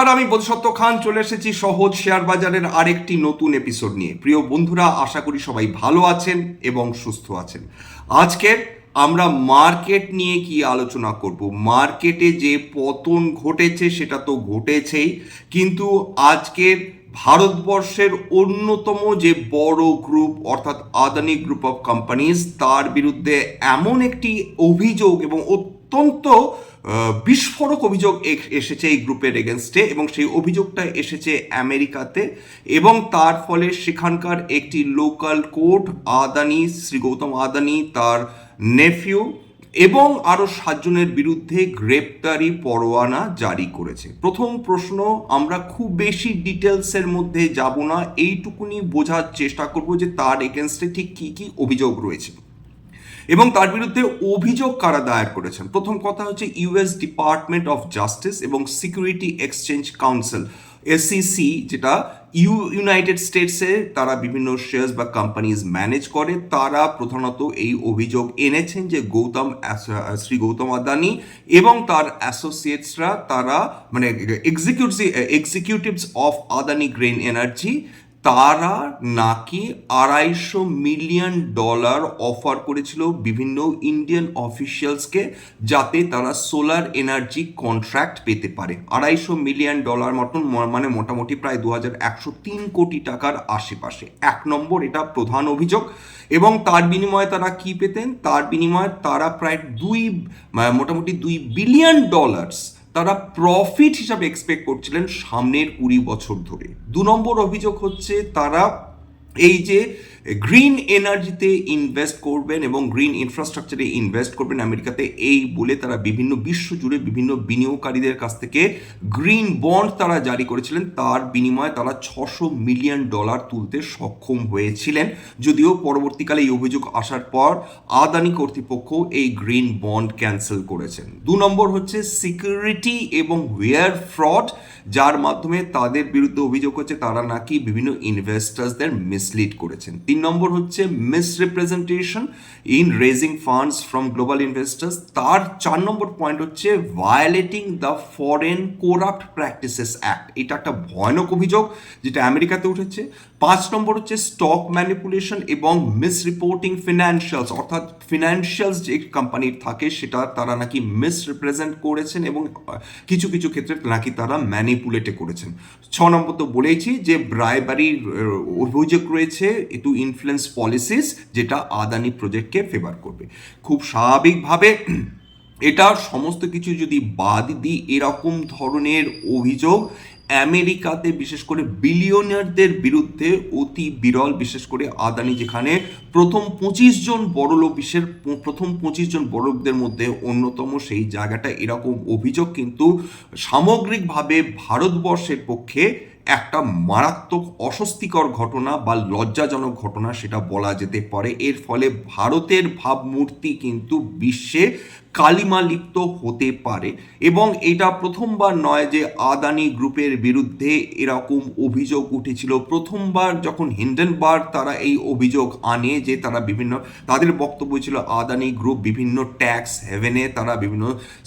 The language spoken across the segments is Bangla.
নমস্কার আমি বোধসত্ত্ব খান চলে এসেছি সহজ শেয়ার বাজারের আরেকটি নতুন এপিসোড নিয়ে। প্রিয় বন্ধুরা, আশা করি সবাই ভালো আছেন এবং সুস্থ আছেন। আজকের আমরা মার্কেট নিয়ে কি আলোচনা করব? মার্কেটে যে পতন ঘটেছে সেটা তো ঘটেছেই, কিন্তু আজকের ভারতবর্ষের অন্যতম যে বড় গ্রুপ অর্থাৎ আদানি গ্রুপ অফ কোম্পানিজ তার বিরুদ্ধে এমন একটি অভিযোগ এবং অত্যন্ত বিস্ফোরক অভিযোগ এসেছে এই গ্রুপের এগেনস্টে এবং সেই অভিযোগটা এসেছে আমেরিকাতে এবং তার ফলে সেখানকার একটি লোকাল কোর্ট আদানি, শ্রী গৌতম আদানি, তার নেফিউ এবং আরও সাতজনের বিরুদ্ধে গ্রেপ্তারি পরোয়ানা জারি করেছে। প্রথম প্রশ্ন, আমরা খুব বেশি ডিটেলসের মধ্যে যাব না, এইটুকুনি বোঝার চেষ্টা করব যে তার এগেনস্টে ঠিক কী কী অভিযোগ রয়েছে। এবং তার বিরুদ্ধে অভিযোগ কারা দায়ের করেছেন? প্রথম কথা হচ্ছে ইউএস ডিপার্টমেন্ট অফ জাস্টিস এবং সিকিউরিটি এক্সচেঞ্জ কাউন্সিল এসিসি যেটা ইউ ইউনাইটেড স্টেটসে তারা বিভিন্ন শেয়ার্স বা কোম্পানিজ ম্যানেজ করে, তারা প্রধানত এই অভিযোগ এনেছেন যে গৌতম শ্রী গৌতম আদানি এবং তার অ্যাসোসিয়েটসরা তারা মানে executive executives of Adani Green Energy তারা নাকি আড়াইশো মিলিয়ন ডলার অফার করেছিল বিভিন্ন ইন্ডিয়ান অফিসিয়ালসকে যাতে তারা সোলার এনার্জি কন্ট্রাক্ট পেতে পারে। আড়াইশো মিলিয়ন ডলার মতন মানে মোটামুটি প্রায় দু হাজার একশো তিন কোটি টাকার আশেপাশে। এক নম্বর এটা প্রধান অভিযোগ এবং তার বিনিময়ে তারা কি পেতেন? তার বিনিময়ে তারা প্রায় দুই মোটামুটি দুই বিলিয়ন ডলার্স তারা প্রফিট হিসাবে এক্সপেক্ট করছিলেন সামনের কুড়ি বছর ধরে। দু নম্বর অভিযোগ হচ্ছে তারা এই যে গ্রিন এনার্জিতে ইনভেস্ট করবেন এবং গ্রিন ইনফ্রাস্ট্রাকচারে ইনভেস্ট করবেন আমেরিকাতে, এই বলে তারা বিভিন্ন বিশ্ব জুড়ে বিভিন্ন বিনিয়োগকারীদের কাছ থেকে গ্রিন বন্ড তারা জারি করেছিলেন। তার বিনিময়ে তারা ছশো মিলিয়ন ডলার তুলতে সক্ষম হয়েছিলেন। যদিও পরবর্তীকালে এই অভিযোগ আসার পর আদানি কর্তৃপক্ষ এই গ্রিন বন্ড ক্যান্সেল করেছেন। দু নম্বর হচ্ছে সিকিউরিটি এবং ওয়ার ফ্রড যার মাধ্যমে তাদের বিরুদ্ধে অভিযোগ হচ্ছে তারা নাকি বিভিন্ন ইনভেস্টার্সদের মিসলিড করেছেন। তিন নম্বর হচ্ছে misrepresentation in raising funds from global investors তার চার নম্বর পয়েন্ট হচ্ছে violating the Foreign Corrupt Practices Act এটা একটা ভয়ানক অভিযোগ যেটা আমেরিকাতে উঠেছে। পাঁচ নম্বর হচ্ছে স্টক ম্যানিপুলেশন এবং মিসরিপোর্টিং ফিনান্সিয়ালস অর্থাৎ ফিনান্সিয়ালস যে কোম্পানির থাকে, সেটা তারা নাকি মিসরিপ্রেজেন্ট করেছেন এবং কিছু কিছু ক্ষেত্রে নাকি তারা ম্যানিপুলেটে করেছেন। ছ নম্বর তো বলেইছি যে ব্রাইবারির অভিযোগ রয়েছে। টু ইনফ্লুয়েন্স পলিসিস যেটা আদানি প্রজেক্টকে ফেভার করবে। খুব স্বাভাবিকভাবে এটা সমস্ত কিছু যদি বাদ দিই, এরকম ধরনের অভিযোগ আমেরিকাতে বিশেষ করে বিলিয়নারদের বিরুদ্ধে অতি বিরল, বিশেষ করে আদানি যেখানে প্রথম পঁচিশ জন বড়লোক বিশ্বের প্রথম পঁচিশ জন বড়লোকদের মধ্যে অন্যতম সেই জায়গাটা এরকম অভিযোগ কিন্তু সামগ্রিকভাবে ভারতবর্ষের পক্ষে একটা মারাত্মক অস্বস্তিকর ঘটনা বা লজ্জাজনক ঘটনা সেটা বলা যেতে পারে। এর ফলে ভারতের ভাবমূর্তি কিন্তু বিশ্বে কালিমা লিপ্ত হতে পারে এবং এটা প্রথমবার নয় যে আদানি গ্রুপের বিরুদ্ধে এরকম অভিযোগ উঠেছিল। প্রথমবার যখন হিন্ডেনবার্গ তারা এই অভিযোগ আনে যে তারা বিভিন্ন, তাদের বক্তব্য ছিল আদানি গ্রুপ বিভিন্ন ট্যাক্স হেভেনে তারা বিভিন্ন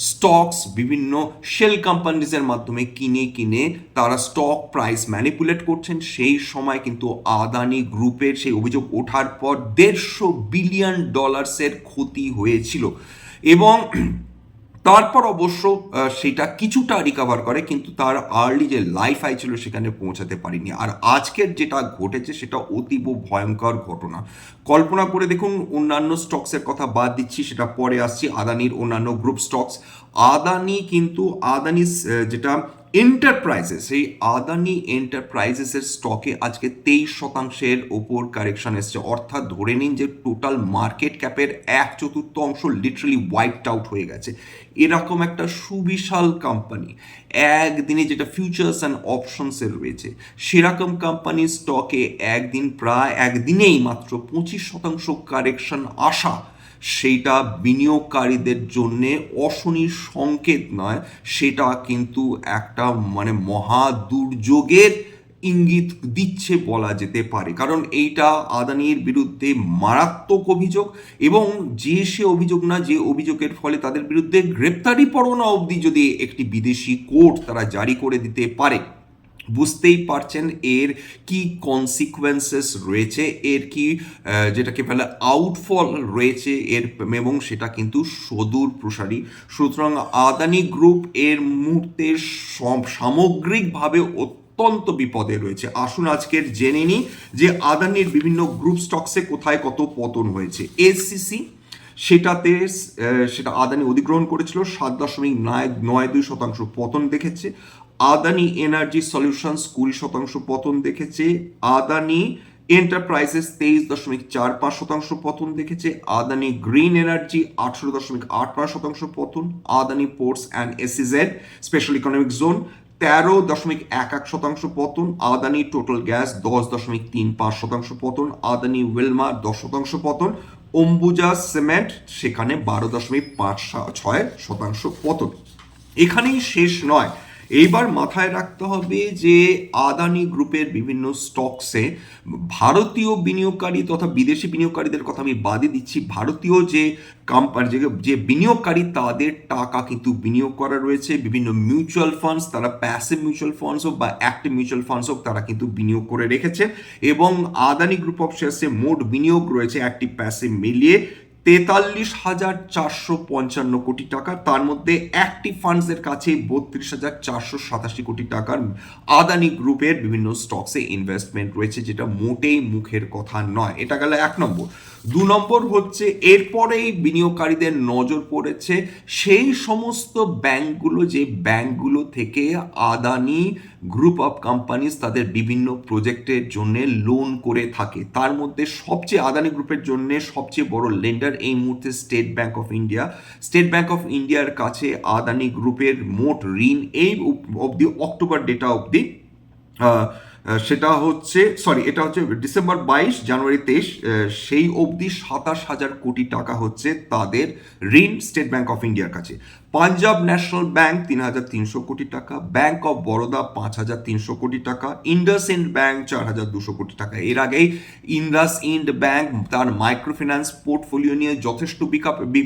স্টকস, বিভিন্ন শেল কোম্পানিজের মাধ্যমে কিনে কিনে তারা স্টক প্রাইস ম্যানিপুলেট করছেন। সেই সময় কিন্তু আদানি গ্রুপের সেই অভিযোগ ওঠার পর দেড়শো বিলিয়ন ডলার্সের ক্ষতি হয়েছিল। এবং তারপর অবশ্য সেটা কিছুটা রিকাভার করে, কিন্তু তার আর্লি যে লাইফ আই ছিল সেখানে পৌঁছাতে পারিনি। আর আজকের যেটা ঘটেছে সেটা অতীব ভয়ঙ্কর ঘটনা। কল্পনা করে দেখুন, অন্যান্য স্টকসের কথা বাদ দিচ্ছি, সেটা পরে আসছি। আদানির অন্যান্য গ্রুপ স্টকস আদানি কিন্তু আদানি যেটা এন্টারপ্রাইজেস সেই আদানি এন্টারপ্রাইজেসের স্টকে আজকে তেইশ শতাংশের ওপর কারেকশন এসছে। অর্থাৎ ধরে নিন যে টোটাল মার্কেট ক্যাপের এক চতুর্থ অংশ লিটারালি ওয়াইপড আউট হয়ে গেছে। এরকম একটা সুবিশাল কোম্পানি একদিনে যেটা ফিউচার্স অ্যান্ড অপশনসের রয়েছে, সেরকম কোম্পানির স্টকে একদিন প্রায়, একদিনেই মাত্র পঁচিশ শতাংশ কারেকশন আসা সেইটা বিনিয়োগকারীদের জন্যে অশনির সংকেত নয়, সেটা কিন্তু একটা মানে মহা দুর্যোগের ইঙ্গিত দিচ্ছে বলা যেতে পারে। কারণ এইটা আদানির বিরুদ্ধে মারাত্মক অভিযোগ এবং যে সে অভিযোগ না, যে অভিযোগের ফলে তাদের বিরুদ্ধে গ্রেপ্তারি পরোয়ানা অবধি যদি একটি বিদেশি কোর্ট তারা জারি করে দিতে পারে। বুঝতেই পারছেন এর কি কনসিকুয়েন্সেস রয়েছে, এর কি যেটাকে বলে আউটফল রয়েছে এর এবং সেটা কিন্তু সদূর প্রসারী। সুতরাং আদানি গ্রুপ এর মুহূর্তে সম- সামগ্রিকভাবে অত্যন্ত বিপদে রয়েছে। আসুন আজকের জেনে নিই যে আদানির বিভিন্ন গ্রুপ স্টকসে কোথায় কত পতন হয়েছে। এসসিসি সেটাতে সেটা আদানি অধিগ্রহণ করেছিল, সাত দশমিক নয় নয় দুই শতাংশ পতন দেখেছে। আদানি এনার্জি সলিউশনস কুড়ি শতাংশ পতন দেখেছে। আদানি এন্টারপ্রাইজেস তেইশ দশমিক চার পাঁচ শতাংশ পতন দেখেছে। আদানি গ্রিন এনার্জি আঠারো দশমিক আট পাঁচ শতাংশ পতন। Adani Ports and SEZ Special Economic Zone তেরো দশমিক এক এক শতাংশ পতন। আদানি টোটাল গ্যাস দশ দশমিক তিন পাঁচ শতাংশ পতন। আদানি ওয়েলমা দশ শতাংশ পতন। অম্বুজা সিমেন্ট সেখানে বারো দশমিক পাঁচ ছয় শতাংশ পতন। এখানেই শেষ নয়। এইবার মাথায় রাখতে হবে যে আদানি গ্রুপের বিভিন্ন স্টকসে ভারতীয় বিনিয়োগকারী তথা বিদেশি বিনিয়োগকারীদের কথা আমি বাদে দিচ্ছি। ভারতীয় যে কোম্পানি যে বিনিয়োগকারী তাদের টাকা কিন্তু বিনিয়োগ করা রয়েছে। বিভিন্ন মিউচুয়াল ফান্ডস তারা প্যাসিভ মিউচুয়াল ফান্ডস হোক বা অ্যাক্টিভ মিউচুয়াল ফান্ডস হোক, তারা কিন্তু বিনিয়োগ করে রেখেছে। এবং আদানি গ্রুপ অফ শেয়ার্সে মোট বিনিয়োগ রয়েছে অ্যাক্টিভ প্যাসিভ মিলিয়ে তেতাল্লিশ হাজার চারশো পঞ্চান্ন কোটি টাকা তার মধ্যে অ্যাক্টিভ ফান্ডসের কাছে বত্রিশ হাজার চারশো সাতাশি কোটি টাকার আদানি গ্রুপের বিভিন্ন স্টকসে ইনভেস্টমেন্ট রয়েছে, যেটা মোটেই মুখের কথা নয়। এটা গেল এক নম্বর। দু নম্বর হচ্ছে, এরপরেই বিনিয়োগকারীদের নজর পড়েছে, সেই সমস্ত ব্যাংকগুলো, যে ব্যাংকগুলো থেকে আদানি গ্রুপ অফ কোম্পানিজ তাদের বিভিন্ন প্রজেক্টের জন্য লোন করে থাকে। তার মধ্যে সবচেয়ে আদানি গ্রুপের জন্য সবচেয়ে বড় লেন্ডার এই মুহূর্তে State Bank of India State Bank of ইন্ডিয়ার কাছে আদানি গ্রুপের মোট ঋণ এই অবধি অক্টোবর ডেটা অবধি সেটা হচ্ছে সরি এটা হচ্ছে ডিসেম্বর বাইশ জানুয়ারি তেইশ সেই অবধি সাতাশ হাজার কোটি টাকা হচ্ছে তাদের ঋণ স্টেট ব্যাংক অফ ইন্ডিয়ার কাছে। পাঞ্জাব ন্যাশনাল ব্যাংক তিন হাজার তিনশো কোটি টাকা, ব্যাংক অফ বরোদা পাঁচ হাজার তিনশো কোটি টাকা, ইন্ডাস ইন্ড ব্যাংক চার হাজার দুশো কোটি টাকা। এর আগেই ইন্ডাস ইন্ড ব্যাংক তার মাইক্রোফিন্যান্স পোর্টফোলিও নিয়ে যথেষ্ট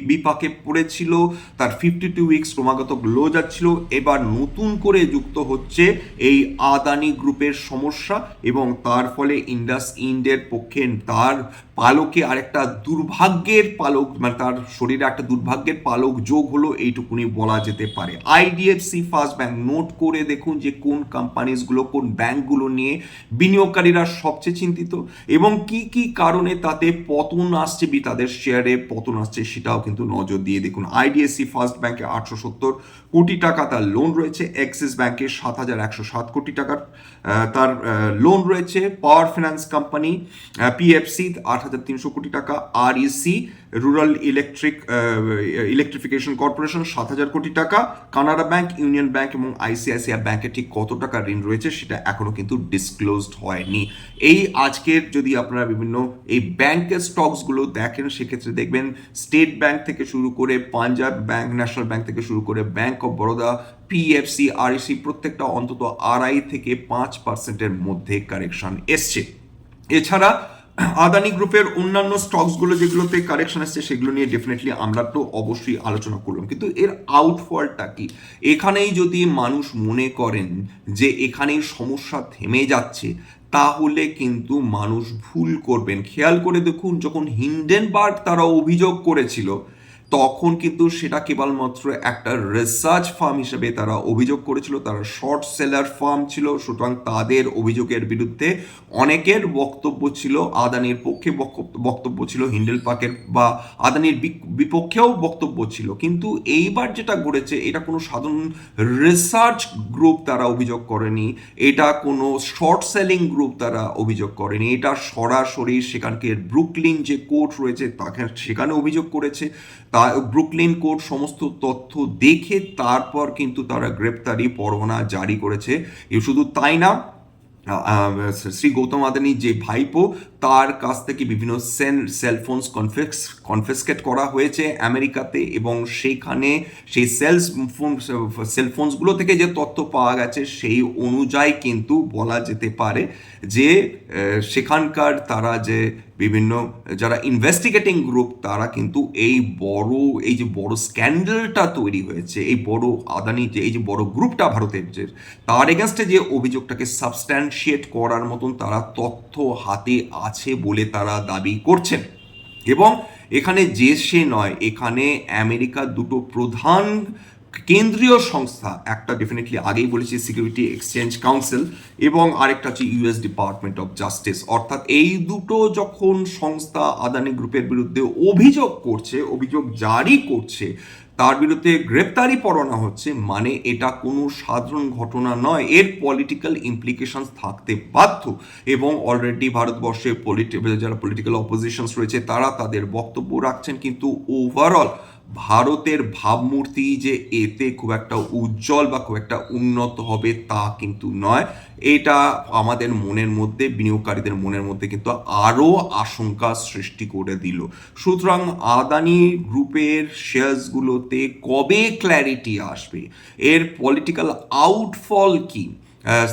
বিপাকে পড়েছিল, তার ফিফটি টু উইক্স ক্রমাগত লো যাচ্ছিল। এবার নতুন করে যুক্ত হচ্ছে এই আদানি গ্রুপের সমস্যা এবং তার ফলে ইন্ডাস ইন্ডের পক্ষে তার পালকে আরেকটা দুর্ভাগ্যের পালক মানে তার শরীরে একটা দুর্ভাগ্যের পালক যোগ হলো এইটুকুনি বলা যেতে পারে। আইডিএফসি ফার্স্ট ব্যাংক নোট করে দেখুন যে কোন কোম্পানিজগুলো কোন ব্যাংকগুলো নিয়ে বিনিয়োগকারীরা সবচেয়ে চিন্তিত এবং কি কি কারণে তাতে পতন আসছে বি তাদের শেয়ারে পতন আসছে সেটাও কিন্তু নজর দিয়ে দেখুন। আইডিএফসি ফার্স্ট ব্যাংকে আটশো সত্তর কোটি টাকা তার লোন রয়েছে অ্যাক্সিস ব্যাংকে সাত হাজার একশো সাত কোটি টাকার তার লোন রয়েছে পাওয়ার ফিনান্স কোম্পানি পিএফসি আট হাজার তিনশো কোটি টাকা R EC rural electric electrification corporation সাত হাজার কোটি টাকা। কানাডা ব্যাংক, ইউনিয়ন ব্যাংক এবং আইসিআইসিআই ব্যাংকে ঠিক কত টাকা ঋণ রয়েছে সেটা এখনও কিন্তু ডিসক্লোজড হয়নি। এই আজকের যদি আপনারা বিভিন্ন এই ব্যাংকের স্টকসগুলো দেখেন, সেক্ষেত্রে দেখবেন স্টেট ব্যাংক থেকে শুরু করে পাঞ্জাব ব্যাংক ন্যাশনাল ব্যাংক থেকে শুরু করে Bank of Baroda PFC REC প্রত্যেকটা অন্তত আড়াই থেকে পাঁচ পার্সেন্টের মধ্যে কারেকশন এসছে। এছাড়া আদানি গ্রুপের অন্যান্য স্টকসগুলো যেগুলোতে কারেকশন আসছে, সেগুলো নিয়ে ডেফিনেটলি আমরা তো অবশ্যই আলোচনা করলাম। কিন্তু এর আউটফলটা কি? এখানেই যদি মানুষ মনে করেন যে এখানেই সমস্যা থেমে যাচ্ছে, তাহলে কিন্তু মানুষ ভুল করবেন। খেয়াল করে দেখুন, যখন হিন্ডেনবার্গ তারা অভিযোগ করেছিল তখন কিন্তু সেটা কেবলমাত্র একটা রিসার্চ ফার্ম হিসেবে তারা অভিযোগ করেছিল, তারা শর্ট সেলার ফার্ম ছিল, সুতরাং তাদের অভিযোগের বিরুদ্ধে অনেকের বক্তব্য ছিল, আদানির পক্ষে বক্তব্য- ছিল হিন্ডেল পার্কের বা আদানির বিপক্ষেও বক্তব্য ছিল। কিন্তু এইবার যেটা ঘটেছে, এটা কোনো সাধারণ রিসার্চ গ্রুপ তারা অভিযোগ করেনি, এটা কোনো শর্ট সেলিং গ্রুপ তারা অভিযোগ করেনি। এটা সরাসরি সেখানকে ব্রুকলিন যে কোর্ট রয়েছে, তাকে, সেখানে অভিযোগ করেছে। ব্রুকলিন কোর্ট সমস্ত তথ্য দেখে তারপর কিন্তু তারা গ্রেপ্তারি পরোয়ানা জারি করেছে। শুধু তাই না শ্রী গৌতম আদানি যে ভাইপো তার কাছ থেকে বিভিন্ন সেন সেলফোনস কনফেক্স কনফেসকেট করা হয়েছে আমেরিকাতে এবং সেইখানে সেই সেলস ফোন সেলফোনসগুলো থেকে যে তথ্য পাওয়া গেছে সেই অনুযায়ী কিন্তু বলা যেতে পারে যে সেখানকার তারা যে বিভিন্ন, যারা ইনভেস্টিগেটিং গ্রুপ তারা কিন্তু এই বড়, এই যে বড় স্ক্যান্ডেলটা তৈরি হয়েছে, এই বড় আদানি যে, এই যে বড় গ্রুপটা ভারতের যে, তার এগেনস্টে যে অভিযোগটাকে সাবস্ট্যান্সিয়েট করার মতন তারা তথ্য হাতে আছে বলে তারা দাবি করছেন। এবং এখানে যে সে নয়, এখানে আমেরিকার দুটো প্রধান কেন্দ্রীয় সংস্থা, একটা ডেফিনেটলি আগেই বলেছি সিকিউরিটি এক্সচেঞ্জ কাউন্সিল এবং আরেকটা হচ্ছে ইউএস ডিপার্টমেন্ট অফ জাস্টিস অর্থাৎ এই দুটো যখন সংস্থা আদানি গ্রুপের বিরুদ্ধে অভিযোগ করছে, অভিযোগ জারি করছে তার বিরুদ্ধে গ্রেপ্তারি পরোয়ানা হচ্ছে মানে এটা কোনো সাধারণ ঘটনা নয়। এর পলিটিক্যাল ইমপ্লিকেশনস থাকতে বাধ্য। এবং অলরেডি ভারতবর্ষে পলিটি যারা পলিটিক্যাল অপোজিশনস রয়েছে, তারা তাদের বক্তব্য রাখছেন কিন্তু ওভারঅল ভারতের ভাবমূর্তি যে এতে খুব একটা উজ্জ্বল বা খুব একটা উন্নত হবে তা কিন্তু নয়। এটা আমাদের মনের মধ্যে, বিনিয়োগকারীদের মনের মধ্যে কিন্তু আরও আশঙ্কা সৃষ্টি করে দিল। সুতরাং আদানি গ্রুপের শেয়ার্সগুলোতে কবে ক্ল্যারিটি আসবে? এর পলিটিক্যাল আউটফল কি?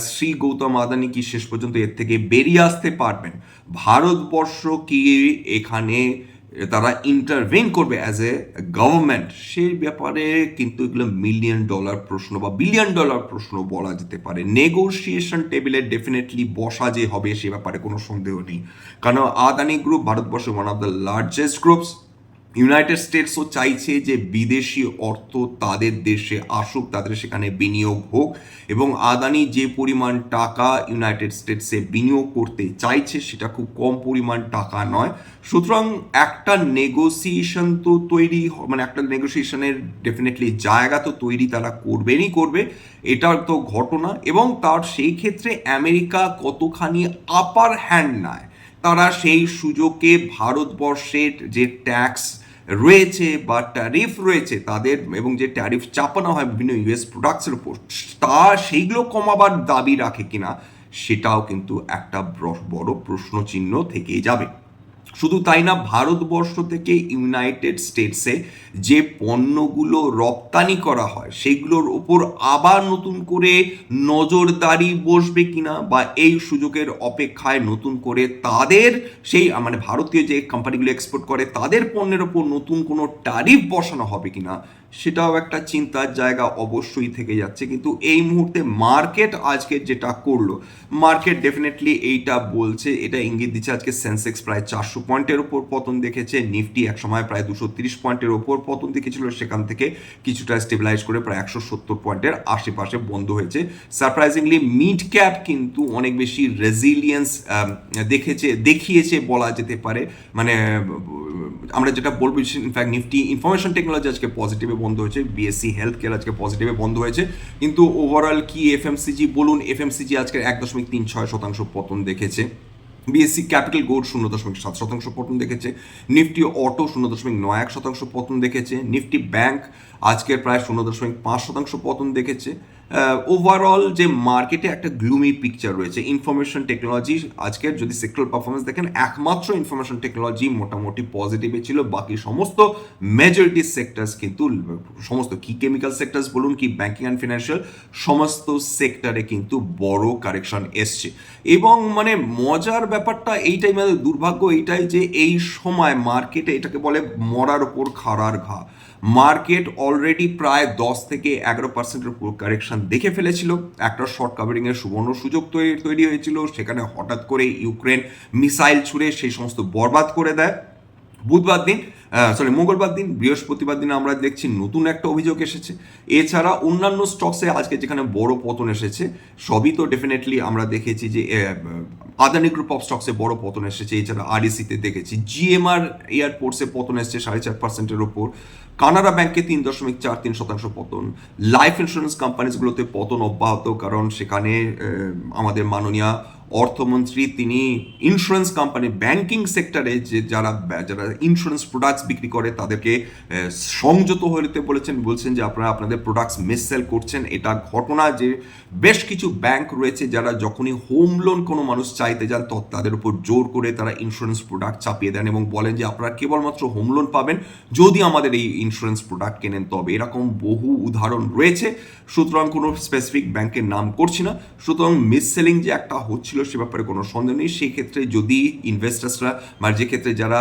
শ্রী গৌতম আদানি কি শেষ পর্যন্ত এর থেকে বেরিয়ে আসতে পারবেন? ভারতবর্ষ কি এখানে তারা ইন্টারভেন করবে অ্যাজ এ গভর্নমেন্ট সেই ব্যাপারে কিন্তু এগুলো মিলিয়ন ডলার প্রশ্ন বা বিলিয়ন ডলার প্রশ্ন বলা যেতে পারে। নেগোসিয়েশন টেবিলে ডেফিনেটলি বসা যে হবে সে ব্যাপারে কোনো সন্দেহ নেই। কারণ আদানি গ্রুপ ভারতবর্ষের one of the largest groups United স্টেটসও চাইছে যে বিদেশি অর্থ তাদের দেশে আসুক, তাদের সেখানে বিনিয়োগ হোক এবং আদানি যে পরিমাণ টাকা ইউনাইটেড স্টেটসে বিনিয়োগ করতে চাইছে সেটা খুব কম পরিমাণ টাকা নয়। সুতরাং একটা নেগোসিয়েশন তো তৈরি মানে একটা নেগোসিয়েশনের ডেফিনেটলি জায়গা তো তৈরি তারা করবেনই করবে, এটার তো ঘটনা এবং তার সেই ক্ষেত্রে আমেরিকা কতখানি আপার হ্যান্ড নেয়, তারা সেই সুযোগে ভারতবর্ষের যে ট্যাক্স রয়েছে বা ট্যারিফ রয়েছে তাদের এবং যে ট্যারিফ চাপানো হয় বিভিন্ন ইউএস প্রোডাক্টসের উপর, তা সেইগুলো কমাবার দাবি রাখে কিনা, সেটাও কিন্তু একটা বড় প্রশ্নচিহ্ন থেকেই যাবে। শুধু তাই না, ভারতবর্ষ থেকে ইউনাইটেড স্টেটসে যে পণ্যগুলো রপ্তানি করা হয়, সেগুলোর ওপর আবার নতুন করে নজরদারি বসবে কিনা বা এই সুযোগের অপেক্ষায় নতুন করে তাদের সেই মানে ভারতীয় যে কোম্পানিগুলো এক্সপোর্ট করে, তাদের পণ্যের ওপর নতুন কোনো ট্যারিফ বসানো হবে কিনা সেটাও একটা চিন্তার জায়গা অবশ্যই থেকে যাচ্ছে। কিন্তু এই মুহূর্তে মার্কেট আজকে যেটা করল মার্কেট ডেফিনেটলি এইটা বলছে, এটা ইঙ্গিত দিচ্ছে আজকে সেন্সেক্স প্রায় চারশো পয়েন্টের ওপর পতন দেখেছে নিফটি এক সময় প্রায় দুশো তিরিশ পয়েন্টের ওপর পতন দেখেছিল, সেখান থেকে কিছুটা স্টেবিলাইজ করে প্রায় একশো সত্তর পয়েন্টের আশেপাশে বন্ধ হয়েছে। সারপ্রাইজিংলি মিড ক্যাপ কিন্তু অনেক বেশি রেজিলিয়েন্স দেখেছে, দেখিয়েছে বলা যেতে পারে। মানে আমরা যেটা বলব ইনফ্যাক্ট নিফটি ইনফরমেশন টেকনোলজি আজকে পজিটিভে বন্ধ হয়েছে বিএসসি হেলথ কেয়ার আজকে পজিটিভে বন্ধ হয়েছে। কিন্তু ওভারঅল কি এফএমসিজি বলুন এফ এফএমসিজি আজকে এক দশমিক তিন ছয় শতাংশ পতন দেখেছে। বিএসসি ক্যাপিটাল গোল্ড শূন্য দশমিক সাত শতাংশ পতন দেখেছে। নিফটি অটো শূন্য দশমিক নয় এক শতাংশ পতন দেখেছে। নিফটি ব্যাংক আজকের প্রায় শূন্য দশমিক পাঁচ শতাংশ পতন দেখেছে। ওভারঅল যে মার্কেটে একটা গ্লুমি পিকচার রয়েছে ইনফরমেশন টেকনোলজি আজকের যদি সেক্টর পারফরমেন্স দেখেন, একমাত্র ইনফরমেশন টেকনোলজি মোটামুটি পজিটিভে ছিল, বাকি সমস্ত মেজরিটি সেক্টরস কিন্তু, সমস্ত কি কেমিক্যাল সেক্টরস বলুন কি ব্যাংকিং অ্যান্ড ফিনান্সিয়াল সমস্ত সেক্টরে কিন্তু বড় কারেকশন এসছে। এবং মানে মজার ব্যাপারটা এইটাই মানে দুর্ভাগ্য এইটাই যে এই সময় মার্কেটে এটাকে বলে মরার ওপর খাড়ার ঘা। মার্কেট অলরেডি প্রায় দশ থেকে এগারো পার্সেন্টের কারেকশন দেখে ফেলেছিল। একটা শর্ট কাভারিংয়ের সুবর্ণ সুযোগ তৈরি তৈরি হয়েছিল। সেখানে হঠাৎ করে ইউক্রেন মিসাইল ছুড়ে সেই সমস্ত বরবাদ করে দেয়। বুধবার দিন সরি মঙ্গলবার দিন, বৃহস্পতিবার দিন আমরা দেখছি নতুন একটা অভিযোগ এসেছে। এছাড়া অন্যান্য স্টকসে আজকে যেখানে বড় পতন এসেছে, সবই তো ডেফিনেটলি আমরা দেখেছি যে আদানি গ্রুপ অফ স্টকসে বড় পতন এসেছে। এছাড়া আরইসিতে দেখেছি জিএমআর এয়ারপোর্টসে পতন এসেছে সাড়ে চার পার্সেন্টের ওপর কানাডা ব্যাংকে তিন দশমিক চার তিন শতাংশ পতন। লাইফ ইন্স্যুরেন্স কোম্পানিজগুলোতে পতন অব্যাহত, কারণ সেখানে আমাদের মাননীয় অর্থমন্ত্রী, তিনি ইন্স্যুরেন্স কোম্পানি ব্যাংকিং সেক্টরে যে যারা যারা ইন্স্যুরেন্স প্রোডাক্টস বিক্রি করে, তাদেরকে সংযত হতে বলেছেন। বলছেন যে আপনারা আপনাদের প্রোডাক্টস মিস সেল করছেন। এটা ঘটনা যে বেশ কিছু ব্যাংক রয়েছে যারা যখনই হোম লোন কোনো মানুষ চাইতে যান, তো, তাদের উপর জোর করে তারা ইন্স্যুরেন্স প্রোডাক্ট চাপিয়ে দেন এবং বলেন যে আপনারা কেবলমাত্র হোম লোন পাবেন যদি আমাদের এই ইন্স্যুরেন্স প্রোডাক্ট কেনেন। তবে এরকম বহু উদাহরণ রয়েছে। সুতরাং কোনো স্পেসিফিক ব্যাংকের নাম করছি না। সুতরাং মিস সেলিং যে একটা হচ্ছিল সে ব্যাপারে কোনো সন্দেহ নেই। সেই ক্ষেত্রে যদি ইনভেস্টার্সরা বা যে ক্ষেত্রে যারা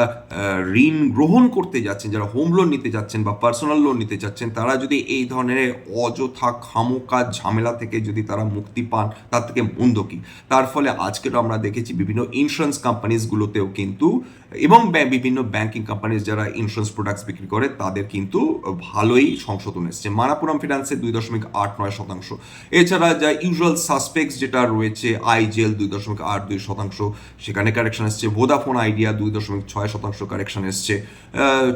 ঋণ গ্রহণ করতে যাচ্ছেন, যারা হোম লোন নিতে যাচ্ছেন বা পার্সোনাল লোন নিতে যাচ্ছেন, তারা যদি এই ধরনের অযথা খামোকা ঝামেলা থেকে যদি তারা মুক্তি পান, তার থেকে মন্দ কি? তার ফলে আজকেও আমরা দেখেছি বিভিন্ন ইন্স্যুরেন্স কোম্পানিজগুলোতেও কিন্তু, এবং বিভিন্ন ব্যাংকিং কোম্পানিজ যারা ইন্স্যুরেন্স প্রোডাক্টস বিক্রি করে, তাদের কিন্তু ভালোই সংশোধন এসছে। মানাপুরম ফিনান্সে দুই দশমিক আট নয় শতাংশ। এছাড়া যা ইউজুয়াল সাসপেক্টস যেটা রয়েছে আইজেল দুই দশমিক আট দুই শতাংশ। সেখানে কারেকশন এসছে। ভোদাফোন আইডিয়া দুই দশমিক ছয় শতাংশ কারেকশন এসছে।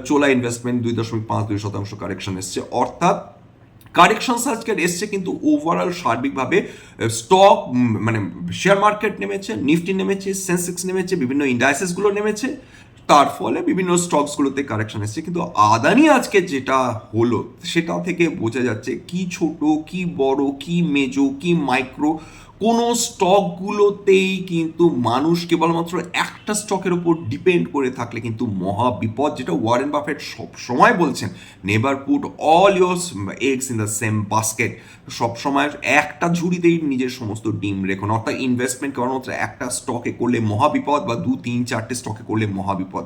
চোলা ইনভেস্টমেন্ট দুই দশমিক পাঁচ দুই শতাংশ কারেকশন এসছে। অর্থাৎ কারেকশন সার্চকেট এসছে কিন্তু ওভারঅল সার্বিকভাবে স্টক মানে শেয়ার মার্কেট নেমেছে নিফটি নেমেছে সেন্সেক্স নেমেছে, বিভিন্ন ইন্ডাইসেসগুলো নেমেছে। তার ফলে বিভিন্ন স্টকসগুলোতে কারেকশন এসছে। কিন্তু আদানি আজকে যেটা হলো, সেটা থেকে বোঝা যাচ্ছে কি ছোট, কি বড়, কি মেজো কি মাইক্রো কোনো স্টকগুলোতেই কিন্তু মানুষ কেবলমাত্র একটা স্টকের উপর ডিপেন্ড করে থাকলে কিন্তু মহা বিপদ, যেটা ওয়ারেন বাফেট সব সময় বলছেন, never put all your eggs in the same basket. সব সময় একটা ঝুড়িতেই নিজের সমস্ত ডিম রেখুন অর্থাৎ ইনভেস্টমেন্ট কেবলমাত্র একটা স্টকে করলে মহা বিপদ বা দু, তিন, চারটে স্টকে করলে মহা বিপদ।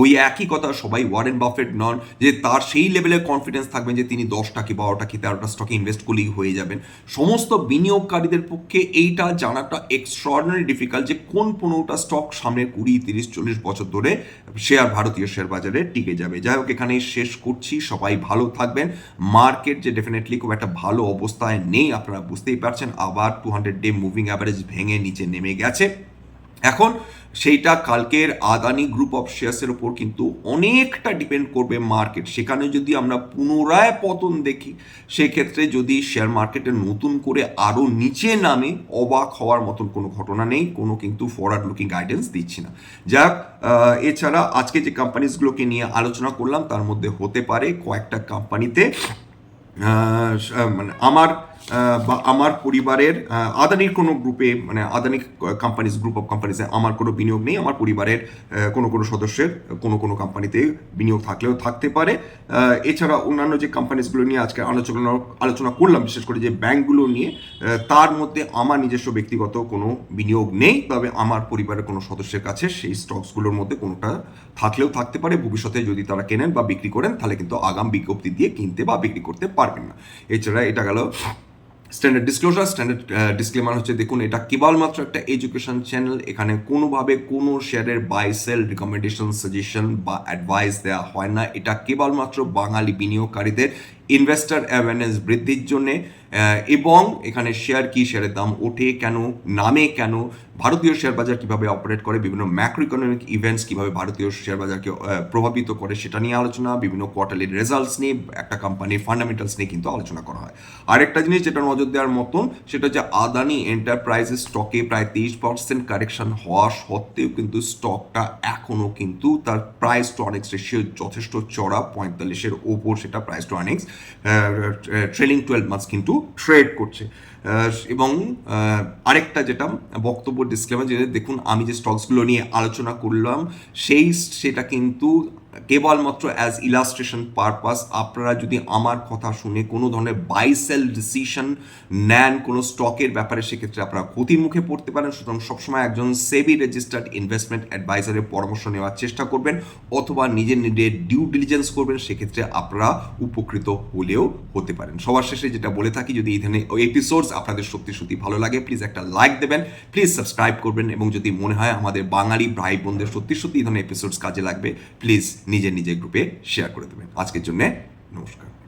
ওই একই কথা সবাই ওয়ারেন বাফেট নন, যে তার সেই লেভেলের কনফিডেন্স থাকবেন যে তিনি দশটা কি বারোটা কি তেরোটা স্টকে ইনভেস্ট করলেই হয়ে যাবেন। সমস্ত বিনিয়োগকারীদের পক্ষে এইটা জানাটা এক্সট্রাঅর্ডিনারি ডিফিকাল্ট যে কোন পনেরোটা স্টক সামনের কুড়ি, তিরিশ, চল্লিশ বছর ধরে শেয়ার ভারতীয় শেয়ার বাজারে টিকে যাবে। যাই হোক, এখানেই শেষ করছি। সবাই ভালো থাকবেন। মার্কেট যে ডেফিনেটলি খুব একটা ভালো অবস্থায় নেই, আপনারা বুঝতেই পারছেন। আবার two hundred day moving average ভেঙে নিচে নেমে গেছে। এখন সেইটা কালকের আদানি গ্রুপ অফ শেয়ার্সের উপর কিন্তু অনেকটা ডিপেন্ড করবে মার্কেট সেখানে যদি আমরা পুনরায় পতন দেখি, সেক্ষেত্রে যদি শেয়ার মার্কেটে নতুন করে আরও নিচে নামে, অবাক হওয়ার মতন কোনো ঘটনা নেই, কোনো কিন্তু ফরওয়ার্ড লুকিং গাইডেন্স দিচ্ছি না। যাক এছাড়া আজকে যে কোম্পানিজগুলোকে নিয়ে আলোচনা করলাম, তার মধ্যে হতে পারে কয়েকটা কোম্পানিতে মানে আমার বা আমার পরিবারের আদানির কোনো গ্রুপে মানে আদানি কোম্পানিজ গ্রুপ অফ কোম্পানিজে আমার কোনো বিনিয়োগ নেই, আমার পরিবারের কোনো কোনো সদস্যের কোনো কোনো কোম্পানিতে বিনিয়োগ থাকলেও থাকতে পারে। এছাড়া অন্যান্য যে কোম্পানিজগুলো নিয়ে আজকে আলোচনা আলোচনা করলাম, বিশেষ করে যে ব্যাংকগুলো নিয়ে তার মধ্যে আমার নিজস্ব ব্যক্তিগত কোনো বিনিয়োগ নেই, তবে আমার পরিবারের কোনো সদস্যের কাছে সেই স্টকসগুলোর মধ্যে কোনোটা থাকলেও থাকতে পারে। ভবিষ্যতে যদি তারা কেনেন বা বিক্রি করেন, তাহলে কিন্তু আগাম বিজ্ঞপ্তি দিয়ে কিনতে বা বিক্রি করতে পারবেন না। এছাড়া এটা গেল স্ট্যান্ডার্ড ডিসক্লোজার স্ট্যান্ডার্ড ডিসক্লেমার হচ্ছে দেখুন, এটা কেবলমাত্র একটা এডুকেশন চ্যানেল এখানে কোনোভাবে কোনো শেয়ারের বাই সেল রিকমেন্ডেশন সাজেশন বা অ্যাডভাইস দেওয়া হয় না। এটা কেবলমাত্র বাঙালি বিনিয়োগকারীদের ইনভেস্টার অ্যাওয়ারনেস বৃদ্ধির জন্যে এবং এখানে শেয়ার কি শেয়ারের দাম, ওঠে কেন, নামে কেন, ভারতীয় শেয়ার বাজার কীভাবে অপারেট করে, বিভিন্ন ম্যাক্রো ইকোনমিক ইভেন্টস কীভাবে ভারতীয় শেয়ার বাজারকে প্রভাবিত করে সেটা নিয়ে আলোচনা, বিভিন্ন কোয়ার্টারলি রেজাল্টস নিয়ে একটা কোম্পানির ফান্ডামেন্টালস নিয়ে কিন্তু আলোচনা করা হয়। আরেকটা জিনিস যেটা নজর দেওয়ার মতন, সেটা হচ্ছে আদানি এন্টারপ্রাইজের স্টকে প্রায় তেইশ পার্সেন্ট কারেকশন হওয়া সত্ত্বেও কিন্তু স্টকটা এখনও কিন্তু তার প্রাইস টু আর্নিংস রেশিও যথেষ্ট চড়া পঁয়তাল্লিশের ওপর সেটা price to earnings trailing twelve মাস কিন্তু ট্রেড করছে। এবং আরেকটা যেটা বক্তব্য ডিসক্লেমার যে দেখুন, আমি যে স্টকসগুলো নিয়ে আলোচনা করলাম, সেই, সেটা কিন্তু কেবলমাত্র অ্যাজ ইলাস্ট্রেশন পারপাস আপনারা যদি আমার কথা শুনে কোনো ধরনের বাই সেল ডিসিশন নেন কোনো স্টকের ব্যাপারে, সেক্ষেত্রে আপনারা ক্ষতির মুখে পড়তে পারেন। সুতরাং সবসময় একজন সেবি রেজিস্টার্ড ইনভেস্টমেন্ট অ্যাডভাইজারের পরামর্শ নেওয়ার চেষ্টা করবেন অথবা নিজের নিজের ডিউ ডিলিজেন্স করবেন, সেক্ষেত্রে আপনারা উপকৃত হলেও হতে পারেন। সবার শেষে যেটা বলে থাকি, যদি এই ধরনের এপিসোডস আপনাদের সত্যি সত্যি ভালো লাগে প্লিজ একটা লাইক দেবেন প্লিজ সাবস্ক্রাইব করবেন, এবং যদি মনে হয় আমাদের বাঙালি ভাই বোনদের সত্যি সত্যি এই ধরনের এপিসোডস কাজে লাগবে প্লিজ নিজের নিজের গ্রুপে শেয়ার করে দেবেন। আজকের জন্য নমস্কার।